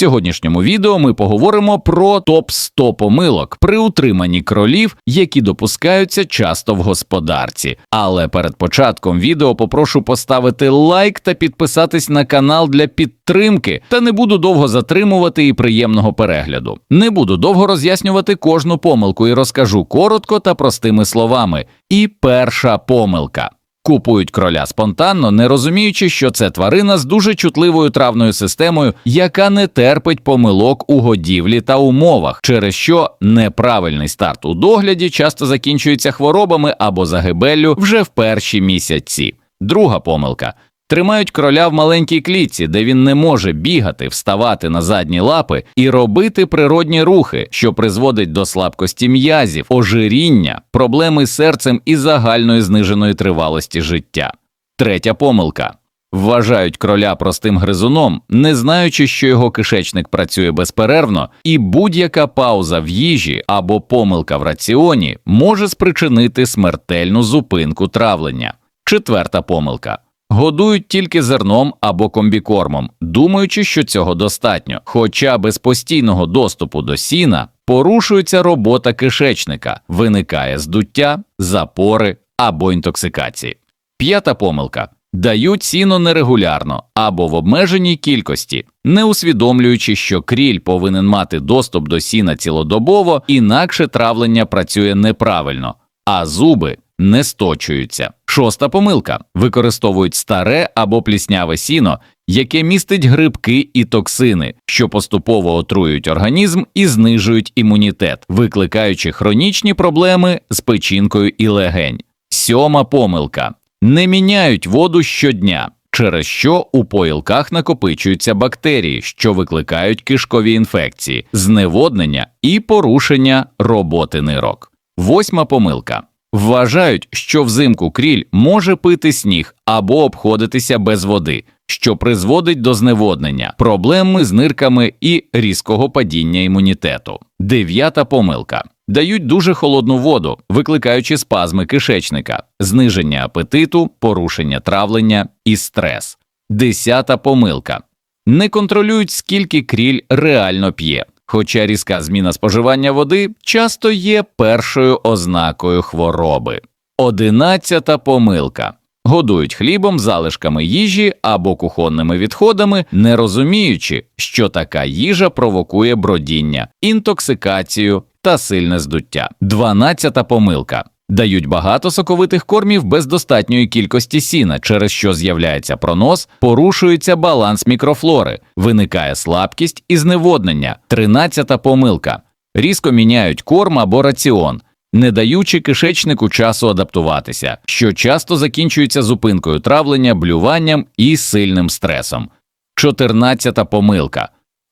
сьогоднішньому відео ми поговоримо про топ 100 помилок при утриманні кролів, які допускаються часто в господарці. Але перед початком відео попрошу поставити лайк та підписатись на канал для підтримки. Та не буду довго затримувати і приємного перегляду. Не буду довго роз'яснювати кожну помилку і розкажу коротко та простими словами. І перша помилка. Купують кроля спонтанно, не розуміючи, що це тварина з дуже чутливою травною системою, яка не терпить помилок у годівлі та умовах, через що неправильний старт у догляді часто закінчується хворобами або загибеллю вже в перші місяці. Друга помилка. Тримають кроля в маленькій клітці, де він не може бігати, вставати на задні лапи і робити природні рухи, що призводить до слабкості м'язів, ожиріння, проблеми з серцем і загальної зниженої тривалості життя. Третя помилка. Вважають кроля простим гризуном, не знаючи, що його кишечник працює безперервно, і будь-яка пауза в їжі або помилка в раціоні може спричинити смертельну зупинку травлення. Четверта помилка. Годують тільки зерном або комбікормом, думаючи, що цього достатньо. Хоча без постійного доступу до сіна порушується робота кишечника, виникає здуття, запори або інтоксикації. П'ята помилка. Дають сіно нерегулярно або в обмеженій кількості, не усвідомлюючи, що кріль повинен мати доступ до сіна цілодобово, інакше травлення працює неправильно, а зуби не сточуються. Шоста помилка використовують старе або плісняве сіно, яке містить грибки і токсини, що поступово отруюють організм і знижують імунітет, викликаючи хронічні проблеми з печінкою і легень. Сьома помилка не міняють воду щодня. Через що у поїлках накопичуються бактерії, що викликають кишкові інфекції, зневоднення і порушення роботи нирок. Восьма помилка Вважають, що взимку кріль може пити сніг або обходитися без води, що призводить до зневоднення, проблеми з нирками і різкого падіння імунітету. Дев'ята помилка. Дають дуже холодну воду, викликаючи спазми кишечника, зниження апетиту, порушення травлення і стрес. Десята помилка. Не контролюють, скільки кріль реально п'є хоча різка зміна споживання води часто є першою ознакою хвороби. Одинадцята помилка. Годують хлібом, залишками їжі або кухонними відходами, не розуміючи, що така їжа провокує бродіння, інтоксикацію та сильне здуття. Дванадцята помилка дають багато соковитих кормів без достатньої кількості сіна, через що з'являється пронос, порушується баланс мікрофлори, виникає слабкість і зневоднення. Тринадцята помилка. Різко міняють корм або раціон. Не даючи кишечнику часу адаптуватися, що часто закінчується зупинкою травлення, блюванням і сильним стресом. Чотирнадцята помилка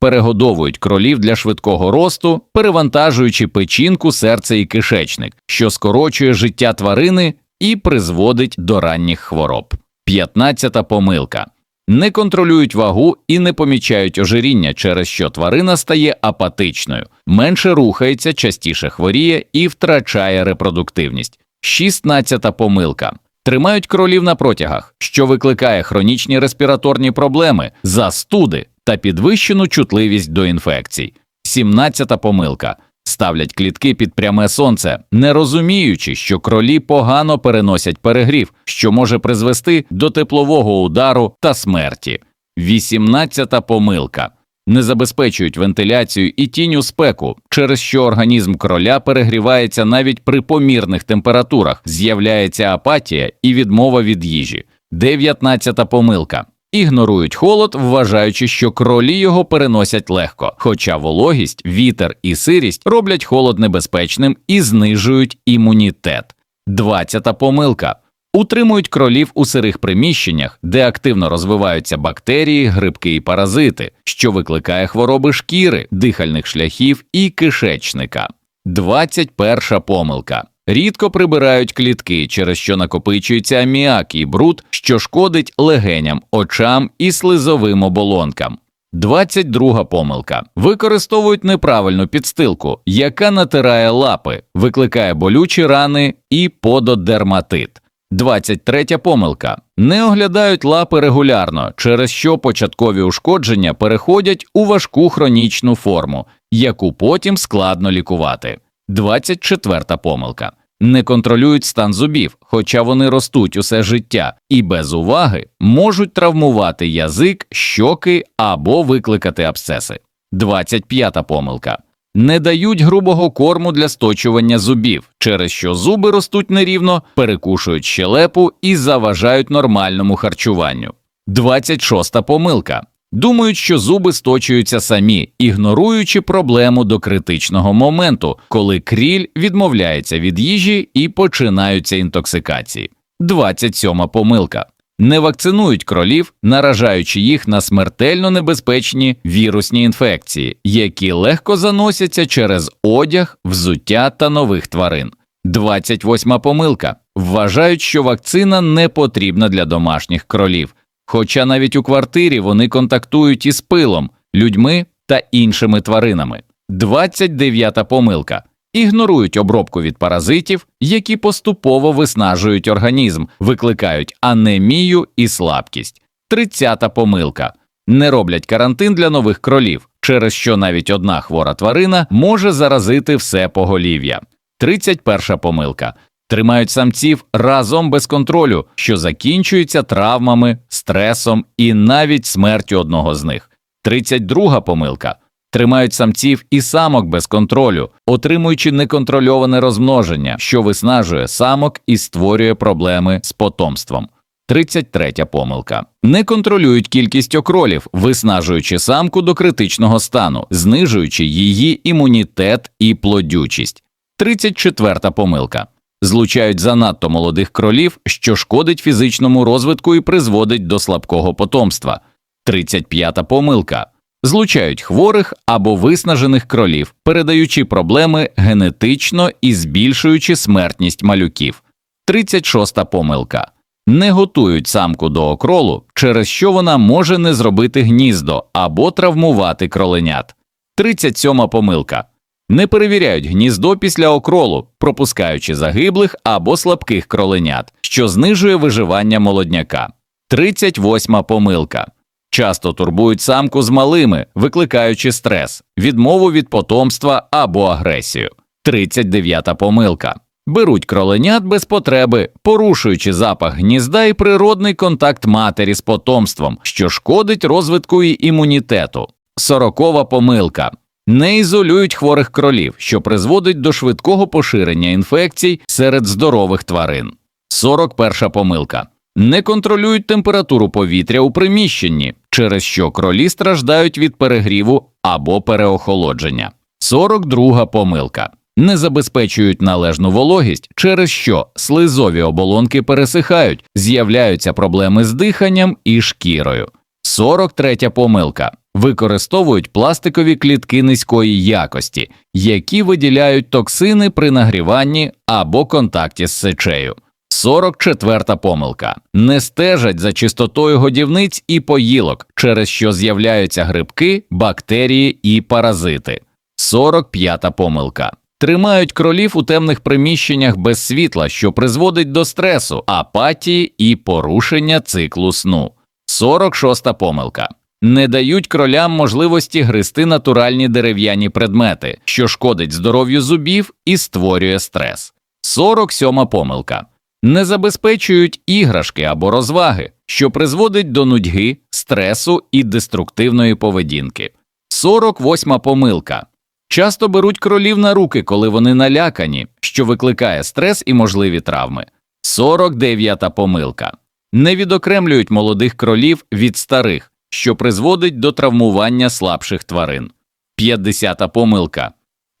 перегодовують кролів для швидкого росту, перевантажуючи печінку, серце і кишечник, що скорочує життя тварини і призводить до ранніх хвороб. 15 помилка. Не контролюють вагу і не помічають ожиріння, через що тварина стає апатичною, менше рухається, частіше хворіє і втрачає репродуктивність. 16 помилка. Тримають кролів на протягах, що викликає хронічні респіраторні проблеми, застуди, та підвищену чутливість до інфекцій. 17-та помилка ставлять клітки під пряме сонце, не розуміючи, що кролі погано переносять перегрів, що може призвести до теплового удару та смерті. 18-та помилка не забезпечують вентиляцію і тінню спеку, через що організм кроля перегрівається навіть при помірних температурах, з'являється апатія і відмова від їжі. 19-та помилка ігнорують холод, вважаючи, що кролі його переносять легко, хоча вологість, вітер і сирість роблять холод небезпечним і знижують імунітет. Двадцята помилка. Утримують кролів у сирих приміщеннях, де активно розвиваються бактерії, грибки і паразити, що викликає хвороби шкіри, дихальних шляхів і кишечника. 21 помилка. Рідко прибирають клітки, через що накопичується аміак і бруд, що шкодить легеням, очам і слизовим оболонкам. 22 помилка. Використовують неправильну підстилку, яка натирає лапи, викликає болючі рани і пододерматит. 23 помилка. Не оглядають лапи регулярно, через що початкові ушкодження переходять у важку хронічну форму, яку потім складно лікувати. 24 помилка. Не контролюють стан зубів, хоча вони ростуть усе життя, і без уваги можуть травмувати язик, щоки або викликати абсцеси. 25 помилка. Не дають грубого корму для сточування зубів, через що зуби ростуть нерівно, перекушують щелепу і заважають нормальному харчуванню. 26 помилка. Думають, що зуби сточуються самі, ігноруючи проблему до критичного моменту, коли кріль відмовляється від їжі і починаються інтоксикації. 27 помилка. Не вакцинують кролів, наражаючи їх на смертельно небезпечні вірусні інфекції, які легко заносяться через одяг, взуття та нових тварин. 28 помилка. Вважають, що вакцина не потрібна для домашніх кролів, хоча навіть у квартирі вони контактують із пилом, людьми та іншими тваринами. 29 помилка. Ігнорують обробку від паразитів, які поступово виснажують організм, викликають анемію і слабкість. 30 помилка. Не роблять карантин для нових кролів, через що навіть одна хвора тварина може заразити все поголів'я. 31 помилка. Тримають самців разом без контролю, що закінчується травмами, стресом і навіть смертю одного з них. 32 помилка. Тримають самців і самок без контролю, отримуючи неконтрольоване розмноження, що виснажує самок і створює проблеми з потомством. 33 помилка. Не контролюють кількість окролів, виснажуючи самку до критичного стану, знижуючи її імунітет і плодючість. 34 помилка. Злучають занадто молодих кролів, що шкодить фізичному розвитку і призводить до слабкого потомства. 35 помилка. Злучають хворих або виснажених кролів, передаючи проблеми генетично і збільшуючи смертність малюків. 36 помилка. Не готують самку до окролу, через що вона може не зробити гніздо або травмувати кроленят. 37 помилка. Не перевіряють гніздо після окролу, пропускаючи загиблих або слабких кроленят, що знижує виживання молодняка. 38 помилка. Часто турбують самку з малими, викликаючи стрес, відмову від потомства або агресію. 39 помилка. Беруть кроленят без потреби, порушуючи запах гнізда і природний контакт матері з потомством, що шкодить розвитку і імунітету. Сорокова помилка. Не ізолюють хворих кролів, що призводить до швидкого поширення інфекцій серед здорових тварин. 41 помилка. Не контролюють температуру повітря у приміщенні, через що кролі страждають від перегріву або переохолодження. 42 помилка. Не забезпечують належну вологість, через що слизові оболонки пересихають, з'являються проблеми з диханням і шкірою. 43 помилка. Використовують пластикові клітки низької якості, які виділяють токсини при нагріванні або контакті з сечею. 44 помилка. Не стежать за чистотою годівниць і поїлок, через що з'являються грибки, бактерії і паразити. 45 помилка. Тримають кролів у темних приміщеннях без світла, що призводить до стресу, апатії і порушення циклу сну. 46 помилка. Не дають кролям можливості гризти натуральні дерев'яні предмети, що шкодить здоров'ю зубів і створює стрес. 47 помилка. Не забезпечують іграшки або розваги, що призводить до нудьги, стресу і деструктивної поведінки. 48 помилка. Часто беруть кролів на руки, коли вони налякані, що викликає стрес і можливі травми. 49 помилка. Не відокремлюють молодих кролів від старих, що призводить до травмування слабших тварин. 50 помилка.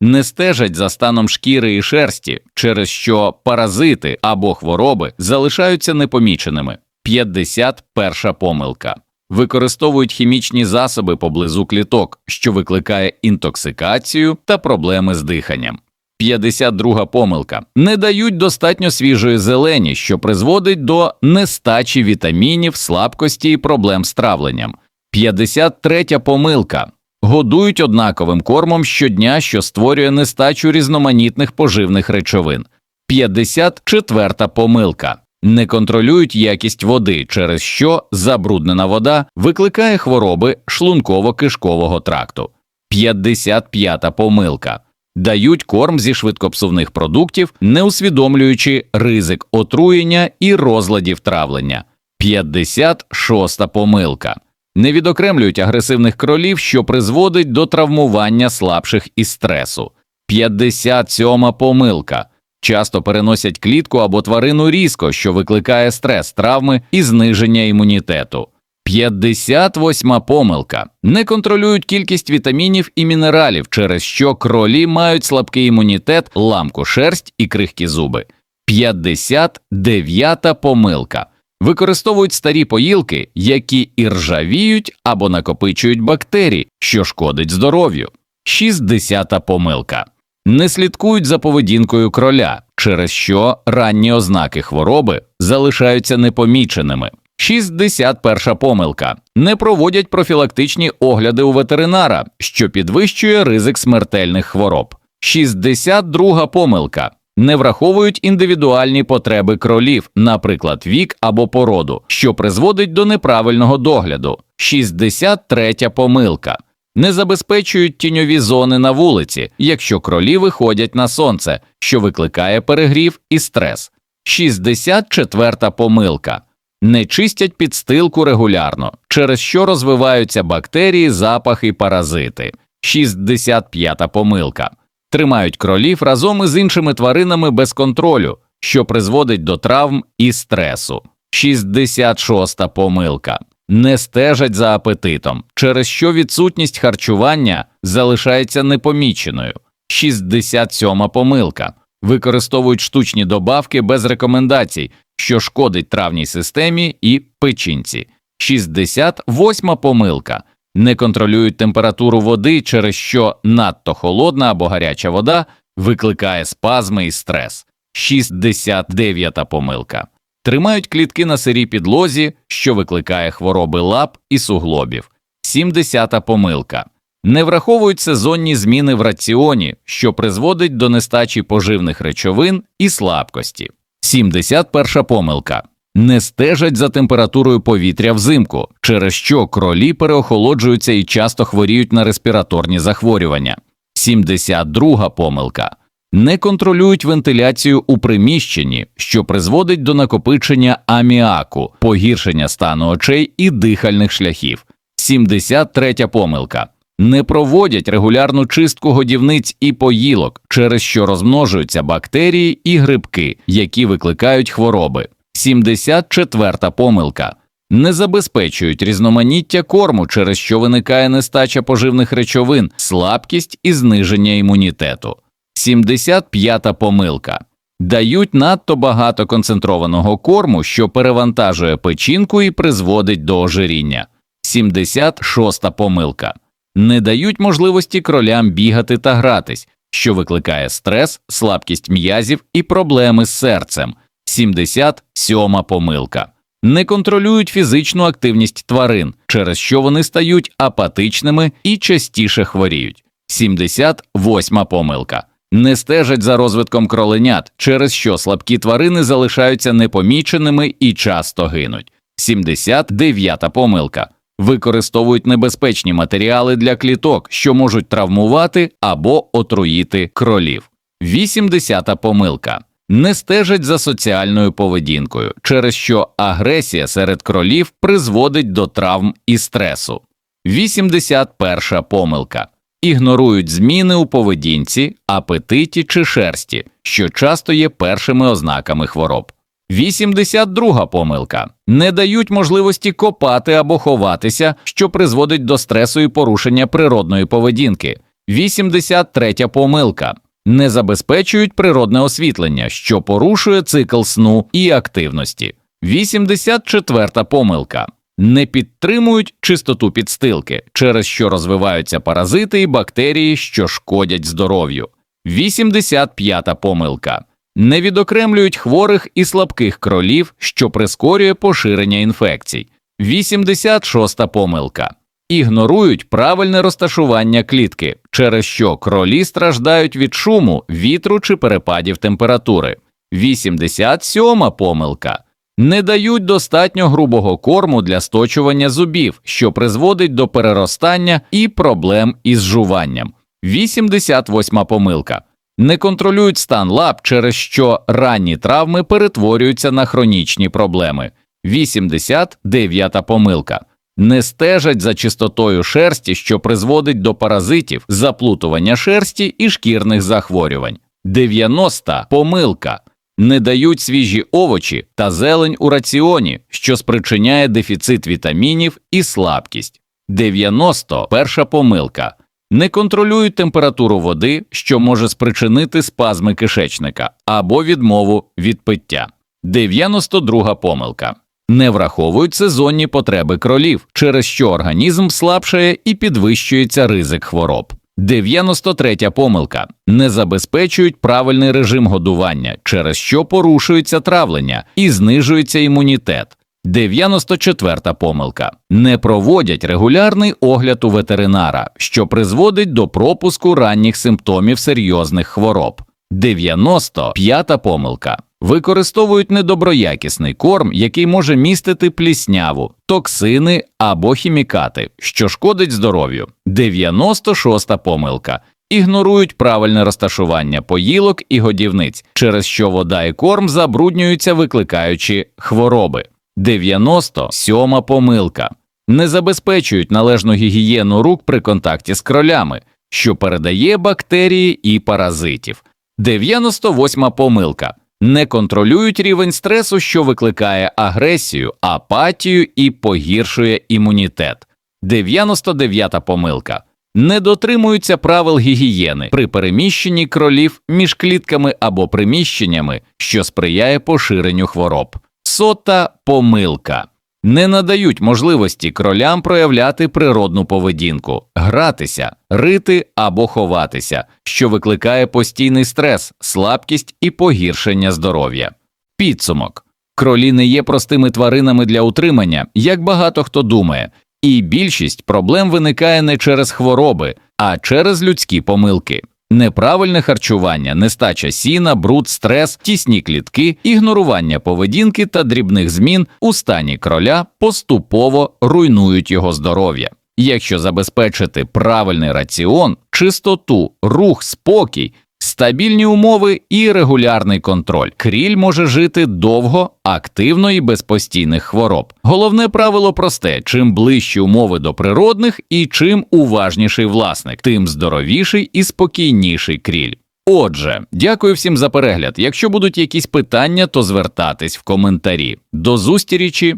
Не стежать за станом шкіри і шерсті, через що паразити або хвороби залишаються непоміченими. 51 помилка. Використовують хімічні засоби поблизу кліток, що викликає інтоксикацію та проблеми з диханням. 52 помилка. Не дають достатньо свіжої зелені, що призводить до нестачі вітамінів, слабкості і проблем з травленням. 53 помилка. Годують однаковим кормом щодня, що створює нестачу різноманітних поживних речовин. 54 помилка. Не контролюють якість води, через що забруднена вода викликає хвороби шлунково-кишкового тракту. 55-та помилка. Дають корм зі швидкопсувних продуктів, не усвідомлюючи ризик отруєння і розладів травлення. 56-та помилка. Не відокремлюють агресивних кролів, що призводить до травмування слабших і стресу. 57-та помилка. Часто переносять клітку або тварину різко, що викликає стрес, травми і зниження імунітету. 58 помилка. Не контролюють кількість вітамінів і мінералів, через що кролі мають слабкий імунітет, ламку шерсть і крихкі зуби. 59 помилка. Використовують старі поїлки, які іржавіють або накопичують бактерії, що шкодить здоров'ю. 60 помилка. Не слідкують за поведінкою кроля, через що ранні ознаки хвороби залишаються непоміченими. 61 помилка. Не проводять профілактичні огляди у ветеринара, що підвищує ризик смертельних хвороб. 62 помилка. Не враховують індивідуальні потреби кролів, наприклад, вік або породу, що призводить до неправильного догляду. 63 помилка. Не забезпечують тіньові зони на вулиці, якщо кролі виходять на сонце, що викликає перегрів і стрес. 64 помилка. Не чистять підстилку регулярно, через що розвиваються бактерії, запахи і паразити. 65 помилка. Тримають кролів разом із іншими тваринами без контролю, що призводить до травм і стресу. 66 помилка. Не стежать за апетитом, через що відсутність харчування залишається непоміченою. 67 помилка. Використовують штучні добавки без рекомендацій, що шкодить травній системі і печінці. 68 помилка. Не контролюють температуру води, через що надто холодна або гаряча вода викликає спазми і стрес. 69 помилка. Тримають клітки на сирій підлозі, що викликає хвороби лап і суглобів. 70 помилка. Не враховують сезонні зміни в раціоні, що призводить до нестачі поживних речовин і слабкості. 71 помилка. Не стежать за температурою повітря взимку, через що кролі переохолоджуються і часто хворіють на респіраторні захворювання. 72 помилка. Не контролюють вентиляцію у приміщенні, що призводить до накопичення аміаку, погіршення стану очей і дихальних шляхів. 73 помилка. Не проводять регулярну чистку годівниць і поїлок, через що розмножуються бактерії і грибки, які викликають хвороби. 74 помилка. Не забезпечують різноманіття корму, через що виникає нестача поживних речовин, слабкість і зниження імунітету. 75 помилка. Дають надто багато концентрованого корму, що перевантажує печінку і призводить до ожиріння. 76 помилка. Не дають можливості кролям бігати та гратись, що викликає стрес, слабкість м'язів і проблеми з серцем. 77 помилка. Не контролюють фізичну активність тварин, через що вони стають апатичними і частіше хворіють. 78 помилка. Не стежать за розвитком кроленят, через що слабкі тварини залишаються непоміченими і часто гинуть. 79 помилка. Використовують небезпечні матеріали для кліток, що можуть травмувати або отруїти кролів. 80 помилка. Не стежать за соціальною поведінкою, через що агресія серед кролів призводить до травм і стресу. 81 помилка. Ігнорують зміни у поведінці, апетиті чи шерсті, що часто є першими ознаками хвороб. 82 помилка. Не дають можливості копати або ховатися, що призводить до стресу і порушення природної поведінки. 83 помилка. Не забезпечують природне освітлення, що порушує цикл сну і активності. 84 помилка. Не підтримують чистоту підстилки, через що розвиваються паразити і бактерії, що шкодять здоров'ю. 85 помилка. Не відокремлюють хворих і слабких кролів, що прискорює поширення інфекцій. 86 помилка. Ігнорують правильне розташування клітки, через що кролі страждають від шуму, вітру чи перепадів температури. 87 помилка. не дають достатньо грубого корму для сточування зубів, що призводить до переростання і проблем із жуванням. 88 помилка. Не контролюють стан лап, через що ранні травми перетворюються на хронічні проблеми. 89 помилка. Не стежать за чистотою шерсті, що призводить до паразитів, заплутування шерсті і шкірних захворювань. 90 помилка. Не дають свіжі овочі та зелень у раціоні, що спричиняє дефіцит вітамінів і слабкість. 91 помилка. Не контролюють температуру води, що може спричинити спазми кишечника або відмову від пиття. 92 помилка. Не враховують сезонні потреби кролів, через що організм слабшає і підвищується ризик хвороб. 93 помилка. Не забезпечують правильний режим годування, через що порушується травлення і знижується імунітет. 94 помилка. Не проводять регулярний огляд у ветеринара, що призводить до пропуску ранніх симптомів серйозних хвороб. 95 помилка. Використовують недоброякісний корм, який може містити плісняву, токсини або хімікати, що шкодить здоров'ю. 96 помилка. Ігнорують правильне розташування поїлок і годівниць, через що вода і корм забруднюються, викликаючи хвороби. 97 помилка. Не забезпечують належну гігієну рук при контакті з кролями, що передає бактерії і паразитів. 98 помилка. Не контролюють рівень стресу, що викликає агресію, апатію і погіршує імунітет. 99 помилка. Не дотримуються правил гігієни при переміщенні кролів між клітками або приміщеннями, що сприяє поширенню хвороб. Сота помилка. Не надають можливості кролям проявляти природну поведінку, гратися, рити або ховатися, що викликає постійний стрес, слабкість і погіршення здоров'я. Підсумок кролі не є простими тваринами для утримання, як багато хто думає, і більшість проблем виникає не через хвороби, а через людські помилки. Неправильне харчування, нестача сіна, бруд, стрес, тісні клітки, ігнорування поведінки та дрібних змін у стані кроля поступово руйнують його здоров'я. Якщо забезпечити правильний раціон, чистоту, рух, спокій, стабільні умови і регулярний контроль, кріль може жити довго, активно і без постійних хвороб. Головне правило просте: чим ближчі умови до природних і чим уважніший власник, тим здоровіший і спокійніший кріль. Отже, дякую всім за перегляд. Якщо будуть якісь питання, то звертатись в коментарі. До зустрічі!